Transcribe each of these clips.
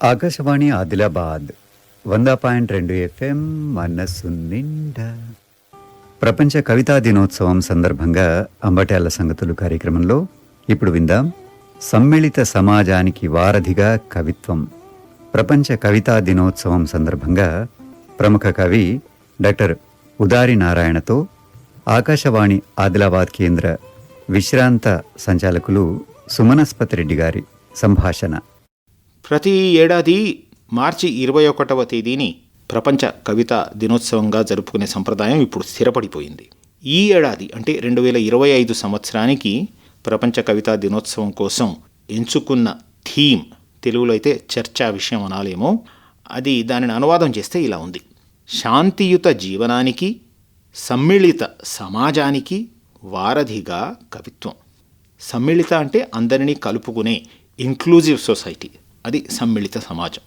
ఆకాశవాణి ఆదిలాబాద్ వంద పాయింట్ రెండు ఎఫ్ఎం మనస్సు నిండా. ప్రపంచ కవితా దినోత్సవం సందర్భంగా అంబటాల సంగతులు కార్యక్రమంలో ఇప్పుడు విందాం. సమ్మిళిత సమాజానికి వారధిగా కవిత్వం. ప్రపంచ కవితా దినోత్సవం సందర్భంగా ప్రముఖ కవి డాక్టర్ ఉదారి నారాయణతో ఆకాశవాణి ఆదిలాబాద్ కేంద్ర విశ్రాంత సంచాలకులు సుమనస్పతి రెడ్డి గారి సంభాషణ. ప్రతి ఏడాది మార్చి ఇరవై ఒకటవ తేదీని ప్రపంచ కవిత దినోత్సవంగా జరుపుకునే సంప్రదాయం ఇప్పుడు స్థిరపడిపోయింది. ఈ ఏడాది అంటే రెండు వేల ఇరవై ఐదు సంవత్సరానికి ప్రపంచ కవితా దినోత్సవం కోసం ఎంచుకున్న థీమ్ తెలుగులో అయితే చర్చా విషయం అనాలేమో అది దానిని అనువాదం చేస్తే ఇలా ఉంది. శాంతియుత జీవనానికి సమ్మిళిత సమాజానికి వారధిగా కవిత్వం. సమ్మిళిత అంటే అందరినీ కలుపుకునే ఇంక్లూజివ్ సొసైటీ అది సమ్మిళిత సమాజం.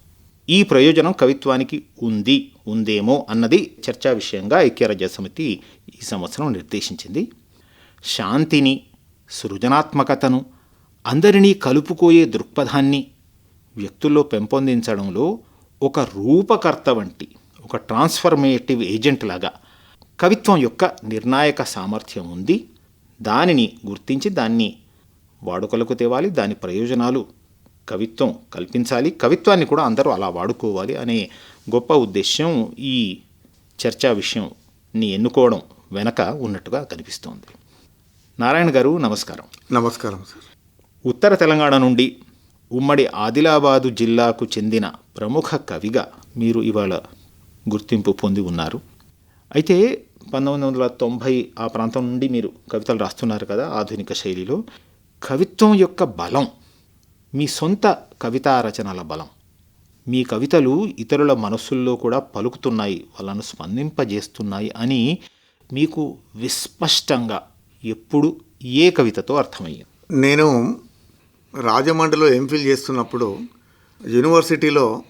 ఈ ప్రయోజనం కవిత్వానికి ఉంది ఉందేమో అన్నది చర్చా విషయంగా ఐక్యరాజ్య సమితి ఈ సంవత్సరం నిర్దేశించింది. శాంతిని సృజనాత్మకతను అందరినీ కలుపుకోయే దృక్పథాన్ని వ్యక్తుల్లో పెంపొందించడంలో ఒక రూపకర్త వంటి ఒక ట్రాన్స్ఫర్మేటివ్ ఏజెంట్ లాగా కవిత్వం యొక్క నిర్ణాయక సామర్థ్యం ఉంది. దానిని గుర్తించి దాన్ని వాడుకలకు తేవాలి దాని ప్రయోజనాలు కవిత్వం కల్పించాలి. కవిత్వాన్ని కూడా అందరూ అలా వాడుకోవాలి అనే గొప్ప ఉద్దేశ్యం ఈ చర్చా విషయంని ఎన్నుకోవడం వెనక ఉన్నట్టుగా కనిపిస్తోంది. నారాయణ గారు నమస్కారం. నమస్కారం సార్. ఉత్తర తెలంగాణ నుండి ఉమ్మడి ఆదిలాబాదు జిల్లాకు చెందిన ప్రముఖ కవిగా మీరు ఇవాళ గుర్తింపు పొంది ఉన్నారు. అయితే పంతొమ్మిది వందల తొంభై ఆ ప్రాంతం నుండి మీరు కవితలు రాస్తున్నారు కదా ఆధునిక శైలిలో. కవిత్వం యొక్క బలం మీ సొంత కవితా రచనల బలం. మీ కవితలు ఇతరుల మనస్సుల్లో కూడా పలుకుతున్నాయి వాళ్ళను స్పందింపజేస్తున్నాయి అని మీకు విస్పష్టంగా ఎప్పుడు ఏ కవితతో అర్థమయ్యింది? నేను రాజమండ్రిలో ఎంఫిల్ చేస్తున్నప్పుడు యూనివర్సిటీలో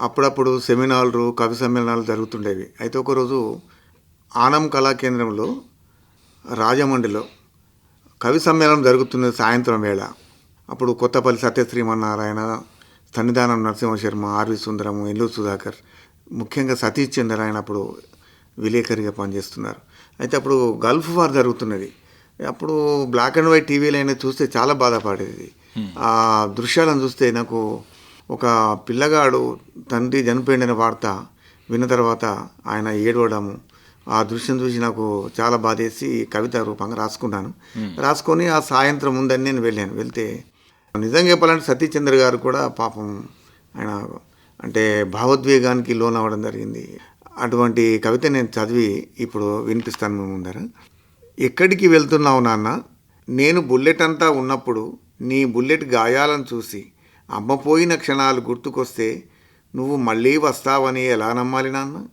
అప్పుడప్పుడు సెమినార్లు కవి సమ్మేళనాలు జరుగుతుండేవి. అయితే ఒకరోజు ఆనం కళా కేంద్రంలో రాజమండ్రిలో కవి సమ్మేళనం జరుగుతున్నది సాయంత్రం వేళ. అప్పుడు కొత్తపల్లి సత్యశ్రీమన్నారాయణ సన్నిధానం నరసింహశర్మ ఆర్వి సుందరము ఎల్లు సుధాకర్ ముఖ్యంగా సతీష్ చంద్ర ఆయన అప్పుడు విలేకరిగా పనిచేస్తున్నారు. అయితే అప్పుడు గల్ఫ్ వార్ జరుగుతున్నది. అప్పుడు బ్లాక్ అండ్ వైట్ టీవీలో అయినా చూస్తే చాలా బాధపడేది. ఆ దృశ్యాలను చూస్తే నాకు ఒక పిల్లగాడు తండ్రి చనిపోయిన వార్త విన్న తర్వాత ఆయన ఏడవడము ఆ దృశ్యం చూసి నాకు చాలా బాధేసి కవిత రూపంగా రాసుకున్నాను. రాసుకొని ఆ సాయంత్రం ఉందని నేను వెళ్ళాను. వెళ్తే నిజంగా చెప్పాలంటే సతీచంద్ర గారు కూడా పాపం ఆయన అంటే భావోద్వేగానికి లోన్ అవ్వడం జరిగింది. అటువంటి కవిత నేను చదివి ఇప్పుడు వినిపిస్తాను మీ ముందర. ఎక్కడికి వెళ్తున్నావు నాన్న? నేను బుల్లెట్ అంతా ఉన్నప్పుడు నీ బుల్లెట్ గాయాలను చూసి అమ్మ పోయిన క్షణాలు గుర్తుకొస్తే నువ్వు మళ్ళీ వస్తావని ఎలా నమ్మాలి నాన్న?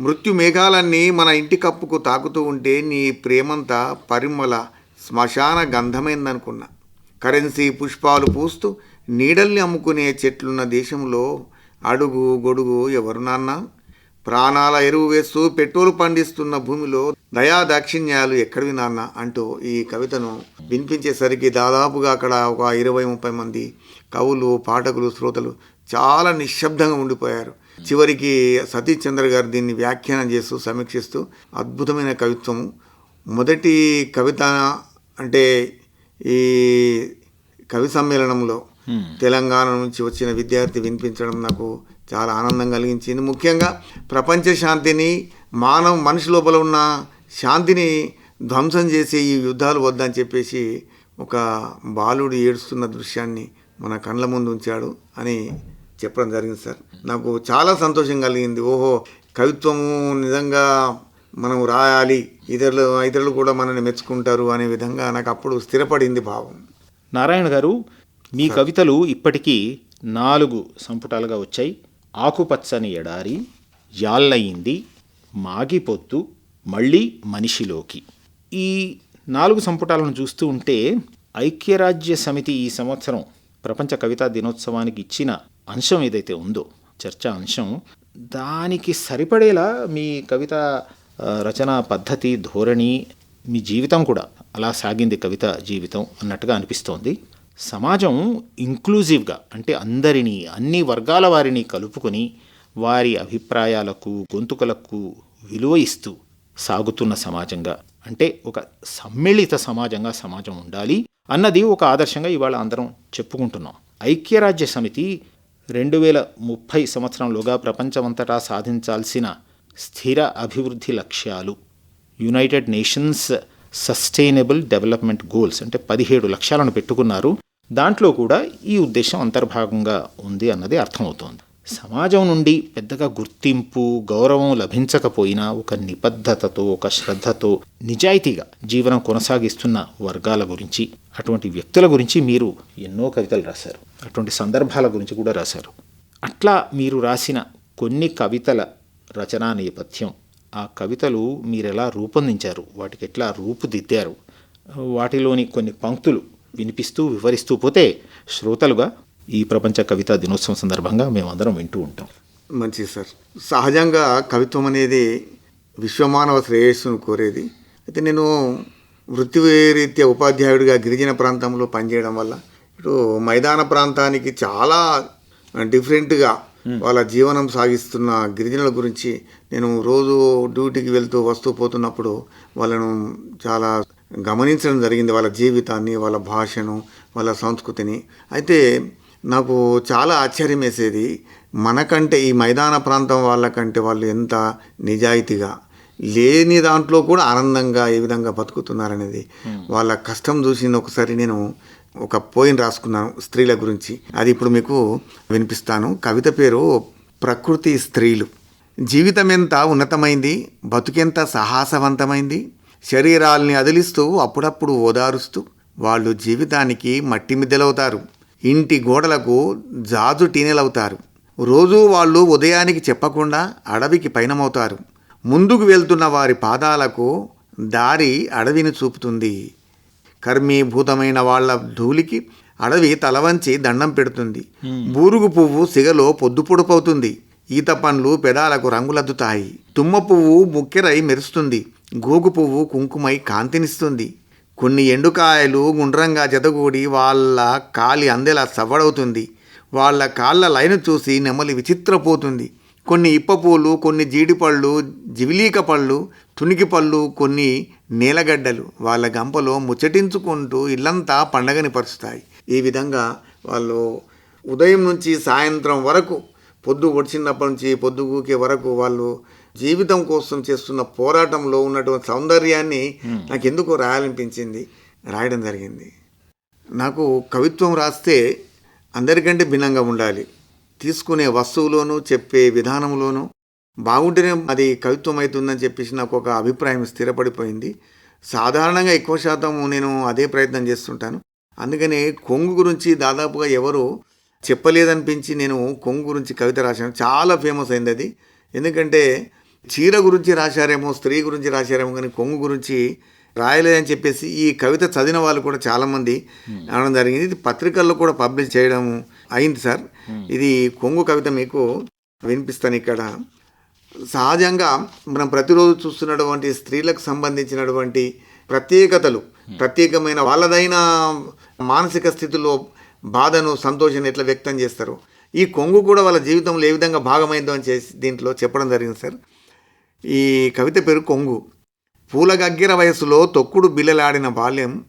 మృత్యు మేఘాలన్నీ మన ఇంటి కప్పుకు తాకుతూ ఉంటే నీ ప్రేమంతా పరిమళ శ్మశాన గంధమైందనుకున్నా. కరెన్సీ పుష్పాలు పూస్తూ నీడల్ని అమ్ముకునే చెట్లున్న దేశంలో అడుగు గొడుగు ఎవరు నాన్న? ప్రాణాల ఎరువు వేస్తూ పెట్రోల్ పండిస్తున్న భూమిలో దయా దాక్షిణ్యాలు ఎక్కడివి నాన్న? అంటూ ఈ కవితను వినిపించేసరికి దాదాపుగా అక్కడ ఒక ఇరవై ముప్పై మంది కవులు పాఠకులు శ్రోతలు చాలా నిశ్శబ్దంగా ఉండిపోయారు. చివరికి సతీష్ చంద్ర గారు దీన్ని వ్యాఖ్యానం చేస్తూ సమీక్షిస్తూ అద్భుతమైన కవిత్వము. మొదటి కవిత అంటే ఈ కవి సమ్మేళనంలో తెలంగాణ నుంచి వచ్చిన విద్యార్థి వినిపించడం నాకు చాలా ఆనందం కలిగించింది. ముఖ్యంగా ప్రపంచ శాంతిని మానవ మనిషి లోపల ఉన్న శాంతిని ధ్వంసం చేసే ఈ యుద్ధాలు వద్దని చెప్పేసి ఒక బాలుడు ఏడుస్తున్న దృశ్యాన్ని మన కళ్ళ ముందు ఉంచాడు అని చెప్పడం జరిగింది సార్. నాకు చాలా సంతోషం కలిగింది. ఓహో కవిత్వము నిజంగా మనం రాయాలి ఇతరులు ఇతరులు కూడా మనల్ని మెచ్చుకుంటారు అనే విధంగా నాకు అప్పుడు స్థిరపడింది భావం. నారాయణ గారు మీ కవితలు ఇప్పటికీ నాలుగు సంపుటాలుగా వచ్చాయి. ఆకుపచ్చని ఎడారి యాళ్ళయింది మాగిపొత్తు మళ్ళీ మనిషిలోకి. ఈ నాలుగు సంపుటాలను చూస్తూ ఉంటే ఐక్యరాజ్య సమితి ఈ సంవత్సరం ప్రపంచ కవితా దినోత్సవానికి ఇచ్చిన అంశం ఏదైతే ఉందో చర్చా అంశం దానికి సరిపడేలా మీ కవిత రచనా పద్ధతి ధోరణి మీ జీవితం కూడా అలా సాగింది కవిత జీవితం అన్నట్టుగా అనిపిస్తోంది. సమాజం ఇంక్లూజివ్గా అంటే అందరినీ అన్ని వర్గాల వారిని కలుపుకొని వారి అభిప్రాయాలకు గొంతుకలకు విలువ ఇస్తూ సాగుతున్న సమాజంగా అంటే ఒక సమ్మిళిత సమాజంగా సమాజం ఉండాలి అన్నది ఒక ఆదర్శంగా ఇవాళ అందరం చెప్పుకుంటున్నాం. ఐక్యరాజ్య సమితి రెండు వేల ముప్పై సంవత్సరంలోగా ప్రపంచమంతటా సాధించాల్సిన స్థిర అభివృద్ధి లక్ష్యాలు United Nations sustainable development goals అంటే పదిహేడు లక్ష్యాలను పెట్టుకున్నారు. దాంట్లో కూడా ఈ ఉద్దేశం అంతర్భాగంగా ఉంది అన్నది అర్థమవుతోంది. సమాజం నుండి పెద్దగా గుర్తింపు గౌరవం లభించకపోయినా ఒక నిబద్ధతతో ఒక శ్రద్ధతో నిజాయితీగా జీవనం కొనసాగిస్తున్న వర్గాల గురించి అటువంటి వ్యక్తుల గురించి మీరు ఎన్నో కవితలు రాశారు. అటువంటి సందర్భాల గురించి కూడా రాశారు. అట్లా మీరు రాసిన కొన్ని కవితల రచనా నేపథ్యం. ఆ కవితలు మీరెలా రూపొందించారు? వాటికి ఎట్లా రూపుదిద్దారు? వాటిలోని కొన్ని పంక్తులు వినిపిస్తూ వివరిస్తూ పోతే శ్రోతలుగా ఈ ప్రపంచ కవితా దినోత్సవం సందర్భంగా మేమందరం వింటూ ఉంటాం. మంచిది సార్. సహజంగా కవిత్వం అనేది విశ్వమానవ శ్రేయస్సును కోరేది. అయితే నేను వృత్తి రీత్యా ఉపాధ్యాయుడిగా గిరిజన ప్రాంతంలో పనిచేయడం వల్ల ఇటు మైదాన ప్రాంతానికి చాలా డిఫరెంట్గా వాళ్ళ జీవనం సాగిస్తున్న గిరిజనుల గురించి నేను రోజు డ్యూటీకి వెళ్తూ వస్తూ పోతున్నప్పుడు వాళ్ళను చాలా గమనించడం జరిగింది వాళ్ళ జీవితాన్ని వాళ్ళ భాషను వాళ్ళ సంస్కృతిని. అయితే నాకు చాలా ఆశ్చర్యం వేసేది మనకంటే ఈ మైదాన ప్రాంతం వాళ్ళకంటే వాళ్ళు ఎంత నిజాయితీగా లేని దాంట్లో కూడా ఆనందంగా ఏ విధంగా బతుకుతున్నారనేది. వాళ్ళ కష్టం చూసింది ఒకసారి నేను ఒక పోయిన రాసుకున్నాను స్త్రీల గురించి. అది ఇప్పుడు మీకు వినిపిస్తాను. కవిత పేరు ప్రకృతి స్త్రీలు. జీవితం ఎంత ఉన్నతమైంది బతుకెంత సాహసవంతమైంది శరీరాల్ని అదిలిస్తూ అప్పుడప్పుడు ఓదారుస్తూ వాళ్ళు జీవితానికి మట్టి మిద్దెలవుతారు. ఇంటి గోడలకు జాజు టీనెలవుతారు. రోజూ వాళ్ళు ఉదయానికి చెప్పకుండా అడవికి పయనమవుతారు. ముందుకు వెళ్తున్న వారి పాదాలకు దారి అడవిని చూపుతుంది. కర్మీభూతమైన వాళ్ళ ధూళికి అడవి తలవంచి దండం పెడుతుంది. బూరుగు పువ్వు సిగలో పొద్దు పొడుపవుతుంది. ఈత పండ్లు పెదాలకు రంగులద్దుతాయి. తుమ్మ పువ్వు ముక్కెరై మెరుస్తుంది. గోగు పువ్వు కుంకుమై కాంతినిస్తుంది. కొన్ని ఎండుకాయలు గుండ్రంగా జతగూడి వాళ్ళ కాలి అందెలా సవ్వడవుతుంది. వాళ్ళ కాళ్ళ లైను చూసి నెమలి విచిత్రపోతుంది. కొన్ని ఇప్పపూలు కొన్ని జీడిపళ్ళు జివిలీక పళ్ళు తునికి పళ్ళు కొన్ని నేలగడ్డలు వాళ్ళ గంపలో ముచ్చటించుకుంటూ ఇల్లంతా పండగని పరుస్తాయి. ఈ విధంగా వాళ్ళు ఉదయం నుంచి సాయంత్రం వరకు పొద్దు ఒడిచినప్పటి నుంచి పొద్దుగూకే వరకు వాళ్ళు జీవితం కోసం చేస్తున్న పోరాటంలో ఉన్నటువంటి సౌందర్యాన్ని నాకు ఎందుకో రాయాలనిపించింది. రాయడం జరిగింది. నాకు కవిత్వం రాస్తే అందరికంటే భిన్నంగా ఉండాలి. తీసుకునే వస్తువులోనూ చెప్పే విధానంలోనూ బాగుంటేనే అది కవిత్వం అవుతుందని చెప్పేసి నాకు ఒక అభిప్రాయం స్థిరపడిపోయింది. సాధారణంగా ఎక్కువ శాతం నేను అదే ప్రయత్నం చేస్తుంటాను. అందుకని కొంగు గురించి దాదాపుగా ఎవరు చెప్పలేదనిపించి నేను కొంగు గురించి కవిత రాశాను. చాలా ఫేమస్ అయింది అది. ఎందుకంటే చీర గురించి రాశారేమో స్త్రీ గురించి రాశారేమో కానీ కొంగు గురించి రాయలేదని చెప్పేసి ఈ కవిత చదివిన వాళ్ళు కూడా చాలామంది అనడం జరిగింది. ఇది పత్రికల్లో కూడా పబ్లిష్ చేయడం అయింది సార్. ఇది కొంగు కవిత మీకు వినిపిస్తాను ఇక్కడ. సహజంగా మనం ప్రతిరోజు చూస్తున్నటువంటి స్త్రీలకు సంబంధించినటువంటి ప్రత్యేకతలు ప్రత్యేకమైన వాళ్ళదైన మానసిక స్థితిలో బాధను సంతోషాన్ని ఎట్లా వ్యక్తం చేస్తారు. ఈ కొంగు కూడా వాళ్ళ జీవితంలో ఏ విధంగా భాగమైందో అని చేసి దీంట్లో చెప్పడం జరిగింది సార్. ఈ కవిత పేరు కొంగు. పూల గగ్గిర వయసులో తొక్కుడు బిల్లలాడిన బాల్యం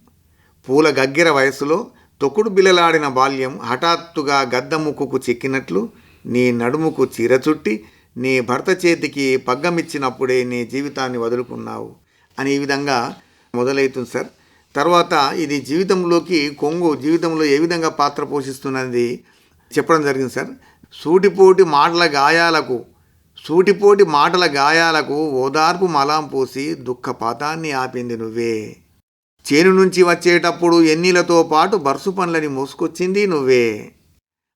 పూల గగ్గిర వయసులో తొక్కుడు బిల్లలాడిన బాల్యం హఠాత్తుగా గద్దముక్కుకు చిక్కినట్లు చెక్కినట్లు నీ నడుముకు చీర చుట్టి నీ భర్త చేతికి పగ్గమిచ్చినప్పుడే నీ జీవితాన్ని వదులుకున్నావు అని ఈ విధంగా మొదలవుతుంది సార్. తర్వాత ఇది జీవితంలోకి కొంగు జీవితంలో ఏ విధంగా పాత్ర పోషిస్తున్నది చెప్పడం జరిగింది సార్. సూటిపోటి మాటల గాయాలకు సూటిపోటి మాటల గాయాలకు ఓదార్పు మలాం పోసి దుఃఖపాతాన్ని ఆపింది నువ్వే. చేను నుంచి వచ్చేటప్పుడు ఎన్నిలతో పాటు బర్సు పండ్లని మోసుకొచ్చింది నువ్వే.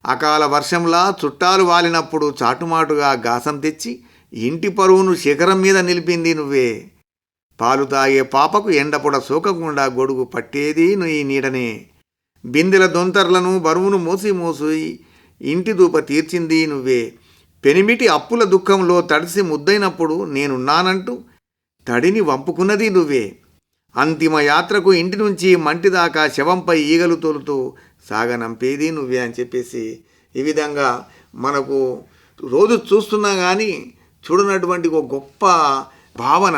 అకాల వర్షంలా చుట్టాలు వాలినప్పుడు చాటుమాటుగా గాసం తెచ్చి ఇంటి పరువును శిఖరం మీద నిలిపింది నువ్వే. పాలు తాగే పాపకు ఎండపొడ సోకకుండా గొడుగు పట్టేది నీ నీడనే. బిందెల దొంతర్లను బరువును మోసి మోసి ఇంటి దూప తీర్చింది నువ్వే. పెనిమిటి అప్పుల దుఃఖంలో తడిసి ముద్దైనప్పుడు నేనున్నానంటూ తడిని వంపుకున్నది నువ్వే. అంతిమ యాత్రకు ఇంటి నుంచి మంటిదాకా శవంపై ఈగలు తోలుతూ సాగనంపేది నువ్వే అని చెప్పేసి ఈ విధంగా మనకు రోజు చూస్తున్నా కానీ చూడనటువంటి ఒక గొప్ప భావన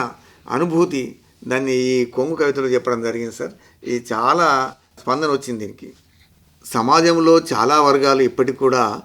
అనుభూతి దాన్ని ఈ కొంగు కవితలో చెప్పడం జరిగింది సార్. ఇది చాలా స్పందన వచ్చింది దీనికి. సమాజంలో చాలా వర్గాలు ఇప్పటికి కూడా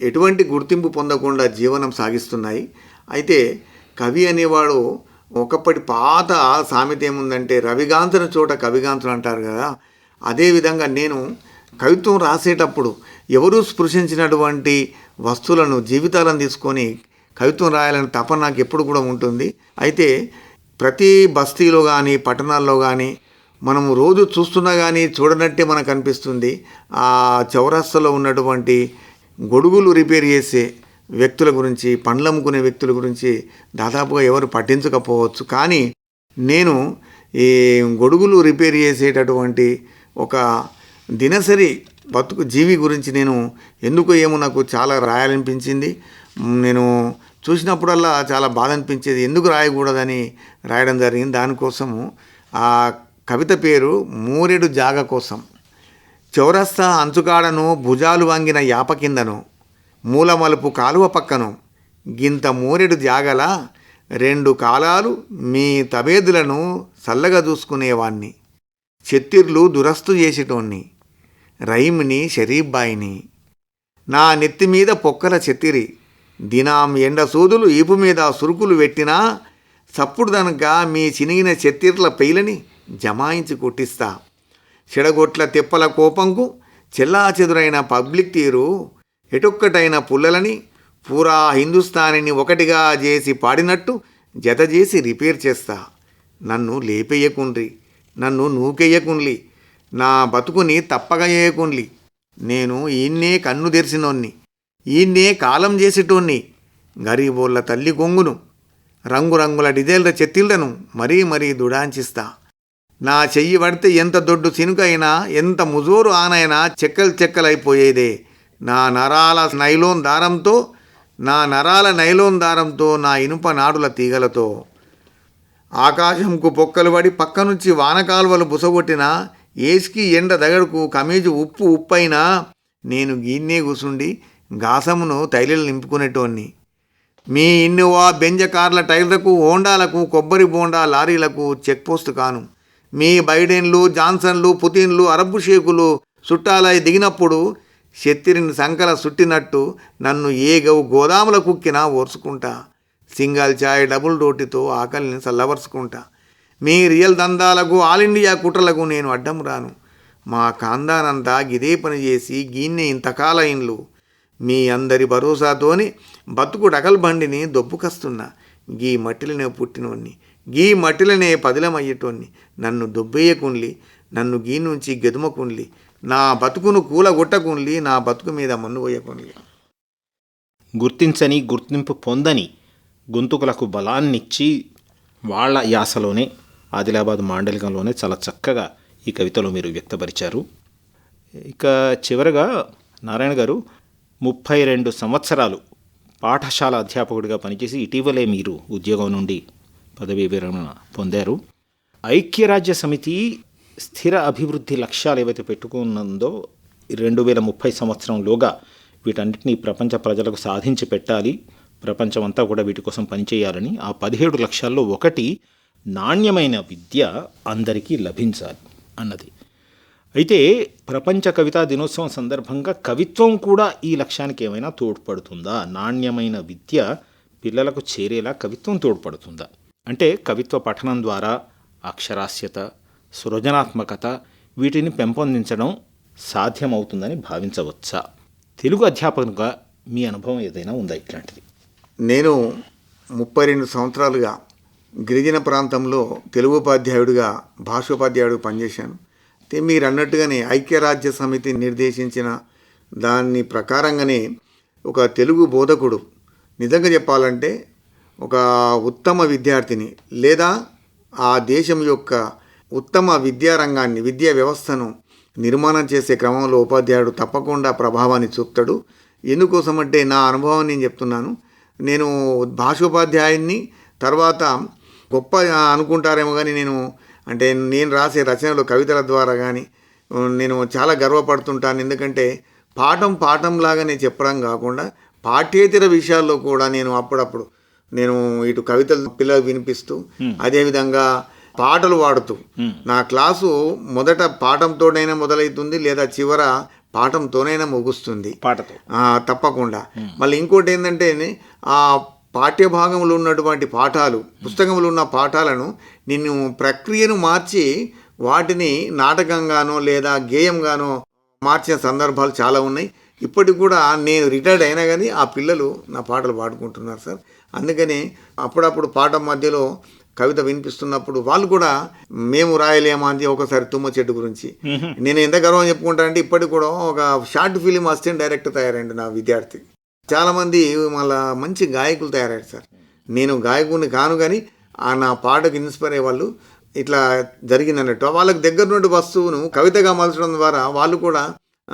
ఎటువంటి గుర్తింపు పొందకుండా జీవనం సాగిస్తున్నాయి. అయితే కవి అనేవాడు ఒకప్పటి పాత సామెత ఏముందంటే రవిగాంతన చోట కవిగాంతులు అంటారు కదా. అదేవిధంగా నేను కవిత్వం రాసేటప్పుడు ఎవరూ స్పృశించినటువంటి వస్తువులను జీవితాలను తీసుకొని కవిత్వం రాయాలని తపన నాకు ఎప్పుడు కూడా ఉంటుంది. అయితే ప్రతి బస్తీలో కానీ పట్టణాల్లో కానీ మనము రోజు చూస్తున్నా కానీ చూడనట్టే మనకు అనిపిస్తుంది. ఆ చౌరస్తలో ఉన్నటువంటి గొడుగులు రిపేర్ చేసే వ్యక్తుల గురించి పండ్లమ్ముకునే వ్యక్తుల గురించి దాదాపుగా ఎవరు పట్టించకపోవచ్చు. కానీ నేను ఈ గొడుగులు రిపేర్ చేసేటటువంటి ఒక దినసరి బతుకు జీవి గురించి నేను ఎందుకు ఏమో నాకు చాలా రాయాలనిపించింది. నేను చూసినప్పుడల్లా చాలా బాధ అనిపించేది ఎందుకు రాయకూడదని రాయడం జరిగింది. దానికోసము ఆ కవిత పేరు మూరెడు జాగ కోసం. చౌరస్తా అంచుకాడను భుజాలు వంగిన యాప కిందను మూలమలుపు కాలువ పక్కను గింత మూరెడు జాగల రెండు కాలాలు మీ తబేదులను చల్లగా చూసుకునేవాణ్ణి. చెత్తిర్లు దురస్తు చేసేటోణ్ణి రైమ్ని షరీబ్బాయిని. నా నెత్తి మీద పొక్కల చెత్తిరి దినాం ఎండ సూదులు ఈపు మీద సురుకులు పెట్టినా సప్పుడు దనక మీ చినిగిన చెత్తిర్ల పెయిలని జమాయించి కొట్టిస్తా. చెడగొట్ల తెప్పల కోపంకు చెల్లాచెదురైన పబ్లిక్ తీరు ఎటొక్కటైన పుల్లలని పూరా హిందుస్థానీని ఒకటిగా చేసి పాడినట్టు జత చేసి రిపేర్ చేస్తా. నన్ను లేపేయకుండ్రి నన్ను నూకెయ్యకుండ్లి నా బతుకుని తప్పగయ్యకుండ్లి. నేను ఈయన్నే కన్ను తెరిసినోన్ని ఈయన్నే కాలం చేసేటోన్ని గరీబోళ్ళ తల్లి కొంగును రంగురంగుల డిజైన్ల చెత్తిళ్ళను మరీ మరీ దుడాంచిస్తా. నా చెయ్యి పడితే ఎంత దొడ్డు చినుకైనా ఎంత ముజోరు ఆనైనా చెక్కలు చెక్కలైపోయేదే. నా నరాల నైలోన్ దారంతో నా నరాల నైలోన్ దారంతో నా ఇనుప నాడుల తీగలతో. ఆకాశంకు పొక్కలు పడి పక్క నుంచి వానకాలువలు బుసగొట్టిన ఏసికి ఎండ దగడుకు కమీజు ఉప్పు ఉప్పైనా నేను గీన్నే కూసుండి గాసమును తైలీలు నింపుకునేటోన్ని. మీ ఇన్నోవా బెంజ కార్ల టైర్లకు హోండాలకు కొబ్బరి బోండా లారీలకు చెక్ పోస్ట్ కాను. మీ బైడెన్లు జాన్సన్లు పుతిన్లు అరబ్బు షేకులు చుట్టాలై దిగినప్పుడు శత్తిరిని సంకల సుట్టినట్టు నన్ను ఏ గవు గోదాముల కుక్కినా ఓర్చుకుంటా. సింగల్ చాయ్ డబుల్ రోటితో ఆకలిని చల్లవరుచుకుంటా మీ రియల్ దందాలకు ఆల్ ఇండియా కుట్రలకు నేను అడ్డం రాను. మా కాందానంతా గిదే పని చేసి గీన్నే ఇంతకాల ఇండ్లు. మీ అందరి భరోసాతోని బతుకు డకల్ బండిని దొబ్బుకస్తున్నా గీ మట్టిలోనే పుట్టినోన్ని గీ మట్టిలనే పదిలమయ్యేటోన్ని. నన్ను దొబ్బేయకుండ్లి నన్ను గీ నుంచి గెదుమకుండ్లి నా బతుకును కూలగొట్టకుండ్లి నా బతుకు మీద మన్ను పోయకుండ్లి. గుర్తించని గుర్తింపు పొందని గొంతుకులకు బలాన్నిచ్చి వాళ్ళ యాసలోనే ఆదిలాబాద్ మాండలికంలోనే చాలా చక్కగా ఈ కవితలో మీరు వ్యక్తపరిచారు. ఇక చివరగా నారాయణ గారు ముప్పై రెండు సంవత్సరాలు పాఠశాల అధ్యాపకుడిగా పనిచేసి ఇటీవలే మీరు ఉద్యోగం నుండి పదవీ విరమణ పొందారు. ఐక్యరాజ్య సమితి స్థిర అభివృద్ధి లక్ష్యాలు ఏవైతే పెట్టుకున్నదో రెండు వేల ముప్పై సంవత్సరంలోగా వీటన్నిటినీ ప్రపంచ ప్రజలకు సాధించి పెట్టాలి. ప్రపంచమంతా కూడా వీటి కోసం పనిచేయాలని ఆ పదిహేడు లక్ష్యాల్లో ఒకటి నాణ్యమైన విద్య అందరికీ లభించాలి అన్నది. అయితే ప్రపంచ కవితా దినోత్సవం సందర్భంగా కవిత్వం కూడా ఈ లక్ష్యానికి ఏమైనా తోడ్పడుతుందా? నాణ్యమైన విద్య పిల్లలకు చేరేలా కవిత్వం తోడ్పడుతుందా? అంటే కవిత్వ పఠనం ద్వారా అక్షరాస్యత సృజనాత్మకత వీటిని పెంపొందించడం సాధ్యమవుతుందని భావించవచ్చా? తెలుగు అధ్యాపకునిగా మీ అనుభవం ఏదైనా ఉందా ఇట్లాంటిది? నేను ముప్పై రెండు సంవత్సరాలుగా గిరిజన ప్రాంతంలో తెలుగు ఉపాధ్యాయుడిగా భాషోపాధ్యాయుడిగా పనిచేశాను. అయితే మీరు అన్నట్టుగానే ఐక్యరాజ్య సమితి నిర్దేశించిన దాని ప్రకారంగానే ఒక తెలుగు బోధకుడు. నిజంగా చెప్పాలంటే ఒక ఉత్తమ విద్యార్థిని లేదా ఆ దేశం యొక్క ఉత్తమ విద్యారంగాన్ని విద్యా వ్యవస్థను నిర్మాణం చేసే క్రమంలో ఉపాధ్యాయుడు తప్పకుండా ప్రభావాన్ని చూపుతాడు. ఎందుకోసమంటే నా అనుభవం నేను చెప్తున్నాను. నేను భాషోపాధ్యాయుడిని తర్వాత గొప్ప అనుకుంటారేమో కానీ నేను అంటే నేను రాసే రచనలు కవితల ద్వారా కానీ నేను చాలా గర్వపడుతుంటాను. ఎందుకంటే పాఠం పాఠంలాగానే చెప్పడం కాకుండా పాఠ్యేతర విషయాల్లో కూడా నేను అప్పుడప్పుడు నేను ఇటు కవితలు పిల్లలకు వినిపిస్తూ అదేవిధంగా పాటలు పాడుతూ. నా క్లాసు మొదట పాఠంతోనైనా మొదలవుతుంది లేదా చివర పాఠంతోనైనా ముగుస్తుంది. పాటతో. తప్పకుండా. మళ్ళీ ఇంకోటి ఏంటంటే ఆ పాఠ్య భాగంలో ఉన్నటువంటి పాఠాలు పుస్తకంలో ఉన్న పాఠాలను నేను ప్రక్రియను మార్చి వాటిని నాటకంగానో లేదా గేయంగానో మార్చిన సందర్భాలు చాలా ఉన్నాయి. ఇప్పటికి కూడా నేను రిటైర్డ్ అయినా కానీ ఆ పిల్లలు నా పాటలు పాడుకుంటున్నారు సార్. అందుకని అప్పుడప్పుడు పాట మధ్యలో కవిత వినిపిస్తున్నప్పుడు వాళ్ళు కూడా మేము రాయలేమా అని ఒకసారి తుమ్మ చెట్టు గురించి. నేను ఎంత గర్వం చెప్పుకుంటానంటే ఇప్పటికి కూడా ఒక షార్ట్ ఫిలిం అసిస్టెంట్ డైరెక్టర్ తయారండి నా విద్యార్థి. చాలామంది మళ్ళా మంచి గాయకులు తయారయ్యారు సార్. నేను గాయకుడిని కాను కానీ ఆ నా పాటకు ఇన్స్పైర్ అయ్యే వాళ్ళు ఇట్లా జరిగిందన్నట్టు. వాళ్ళకి దగ్గర నుండి వస్తువును కవితగా మలచడం ద్వారా వాళ్ళు కూడా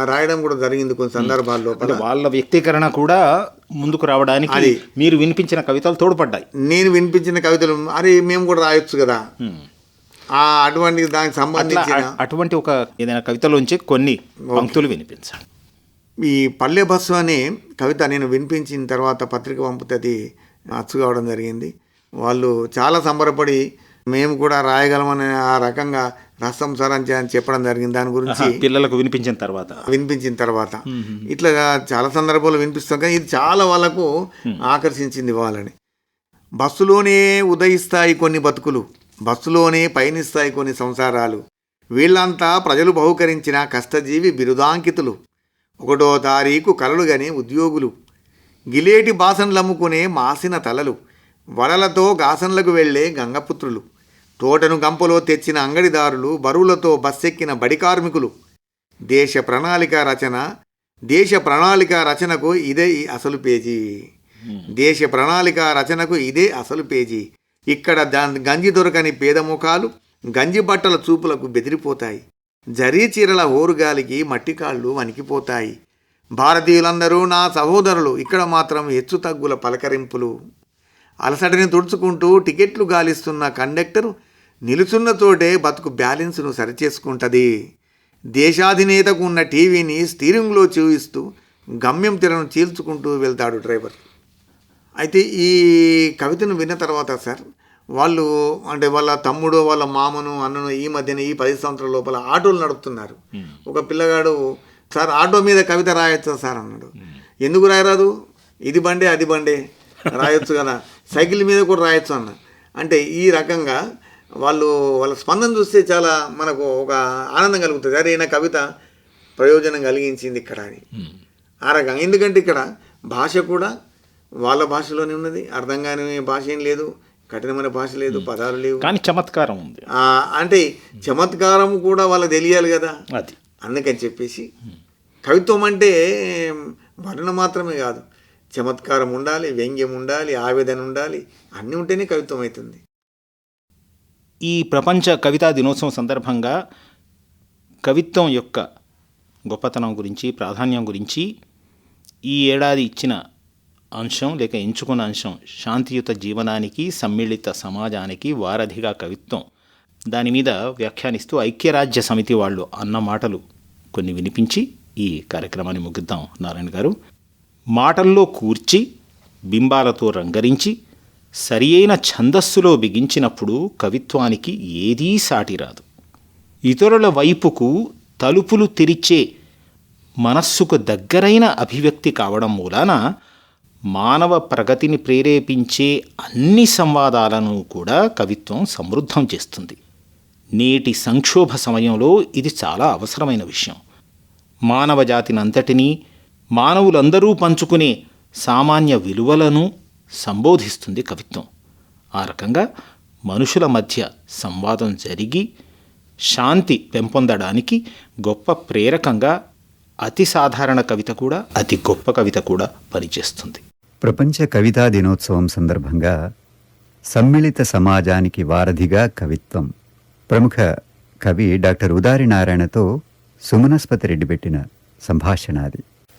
రాయడం కూడా జరిగింది కొన్ని సందర్భాల అంటే లోపల. వాళ్ళ వ్యక్తీకరణ కూడా ముందుకు రావడానికి అది. మీరు వినిపించిన కవితలు తోడ్పడ్డాయి. నేను వినిపించిన కవితలు అరే మేము కూడా రాయొచ్చు కదా. ఆ అటువంటి దానికి సంబంధించిన అటువంటి ఒక ఏదైనా కవితలోంచి కొన్ని పంక్తులు వినిపించండి. ఈ పల్లె బస్సు అనే కవిత నేను వినిపించిన తర్వాత పత్రిక పంపితే అది అచ్చు కావడం జరిగింది. వాళ్ళు చాలా సంబరపడి మేము కూడా రాయగలమని ఆ రకంగా రసం సార్ అని చెప్పడం జరిగింది. దాని గురించి పిల్లలకు వినిపించిన తర్వాత. వినిపించిన తర్వాత. ఇట్లా చాలా సందర్భాలు వినిపిస్తాం కానీ ఇది చాలా వాళ్ళకు ఆకర్షించింది వాళ్ళని. బస్సులోనే ఉదయిస్తాయి కొన్ని బతుకులు. బస్సులోనే పయనిస్తాయి కొన్ని సంసారాలు. వీళ్ళంతా ప్రజలు బహుకరించిన కష్టజీవి బిరుదాంకితులు. ఒకటో తారీఖు కలలు గని ఉద్యోగులు. గిలేటి బాసన్లు అమ్ముకునే మాసిన తలలు. వలలతో గాసన్లకు వెళ్ళే గంగపుత్రులు. తోటను గంపలో తెచ్చిన అంగడిదారులు బరువులతో బస్సెక్కిన బడి కార్మికులు. దేశ ప్రణాళిక రచన దేశ ప్రణాళిక రచనకు ఇదే ఈ అసలు పేజీ. దేశ ప్రణాళిక రచనకు ఇదే అసలు పేజీ. ఇక్కడ దా- గంజి దొరకని పేద ముఖాలు గంజి బట్టల చూపులకు బెదిరిపోతాయి. జరీ చీరల ఓరుగాలికి మట్టి కాళ్ళు వణికిపోతాయి. భారతీయులందరూ నా సహోదరులు ఇక్కడ మాత్రం హెచ్చు తగ్గుల పలకరింపులు. అలసటని తుడుచుకుంటూ టికెట్లు గాలిస్తున్న కండక్టరు నిలుచున్న చోటే బతుకు బ్యాలెన్స్ను సరిచేసుకుంటుంది. దేశాధినేతకు ఉన్న టీవీని స్టీరింగ్లో చూయిస్తూ గమ్యం తెరను చీల్చుకుంటూ వెళ్తాడు డ్రైవర్. అయితే ఈ కవితను విన్న తర్వాత సార్ వాళ్ళు అంటే వాళ్ళ తమ్ముడు వాళ్ళ మామను అన్నను ఈ మధ్యన ఈ పది సంవత్సరాల లోపల ఆటోలు నడుపుతున్నారు. ఒక పిల్లగాడు సార్ ఆటో మీద కవిత రాయొచ్చా సార్? అన్నాడు. ఎందుకు రాయరాదు? ఇది బండే అది బండే. రాయొచ్చు కదా. సైకిల్ మీద కూడా రాయొచ్చు అన్న. అంటే ఈ రకంగా వాళ్ళు వాళ్ళ స్పందన చూస్తే చాలా మనకు ఒక ఆనందం కలుగుతుంది. అరే ఈయన కవిత ప్రయోజనం కలిగించింది ఇక్కడ అని. ఆ రకంగా. ఎందుకంటే ఇక్కడ భాష కూడా వాళ్ళ భాషలోనే ఉన్నది. అర్థం కాని భాష ఏం లేదు. కఠినమైన భాష లేదు. పదాలు లేవు. కానీ చమత్కారం ఉంది. అంటే చమత్కారం కూడా వాళ్ళకి తెలియాలి కదా. అది. అందుకని చెప్పేసి కవిత్వం అంటే వర్ణ మాత్రమే కాదు. చమత్కారం ఉండాలి వ్యంగ్యం ఉండాలి ఆవేదన ఉండాలి అన్నీ ఉంటేనే కవిత్వం అవుతుంది. ఈ ప్రపంచ కవితా దినోత్సవం సందర్భంగా కవిత్వం యొక్క గొప్పతనం గురించి ప్రాధాన్యం గురించి ఈ ఏడాది ఇచ్చిన అంశం లేక ఎంచుకున్న అంశం శాంతియుత జీవనానికి సమ్మిళిత సమాజానికి వారధిగా కవిత్వం. దాని మీద వ్యాఖ్యానిస్తూ ఐక్యరాజ్య సమితి వాళ్ళు అన్న మాటలు కొన్ని వినిపించి ఈ కార్యక్రమాన్ని ముగిద్దాం. నారాయణ గారు మాటల్లో కూర్చి బింబాలతో రంగరించి సరి అయిన ఛందస్సులో బిగించినప్పుడు కవిత్వానికి ఏదీ సాటిరాదు ఇతరుల వైపుకు తలుపులు తెరిచే మనస్సుకు దగ్గరైన అభివ్యక్తి కావడం మూలాన మానవ ప్రగతిని ప్రేరేపించే అన్ని సంవాదాలను కూడా కవిత్వం సమృద్ధం చేస్తుంది. నేటి సంక్షోభ సమయంలో ఇది చాలా అవసరమైన విషయం. మానవ జాతినంతటినీ మానవులందరూ పంచుకునే సామాన్య విలువలను సంబోధిస్తుంది కవిత్వం. ఆ రకంగా మనుషుల మధ్య సంవాదం జరిగి శాంతి పెంపొందడానికి గొప్ప ప్రేరకంగా అతి సాధారణ కవిత కూడా అతి గొప్ప కవిత కూడా పనిచేస్తుంది. ప్రపంచ కవితా దినోత్సవం సందర్భంగా సమ్మిళిత సమాజానికి వారధిగా కవిత్వం. ప్రముఖ కవి డాక్టర్ ఉదారి నారాయణతో సుమనస్పతి రెడ్డి పెట్టిన సంభాషణ అది.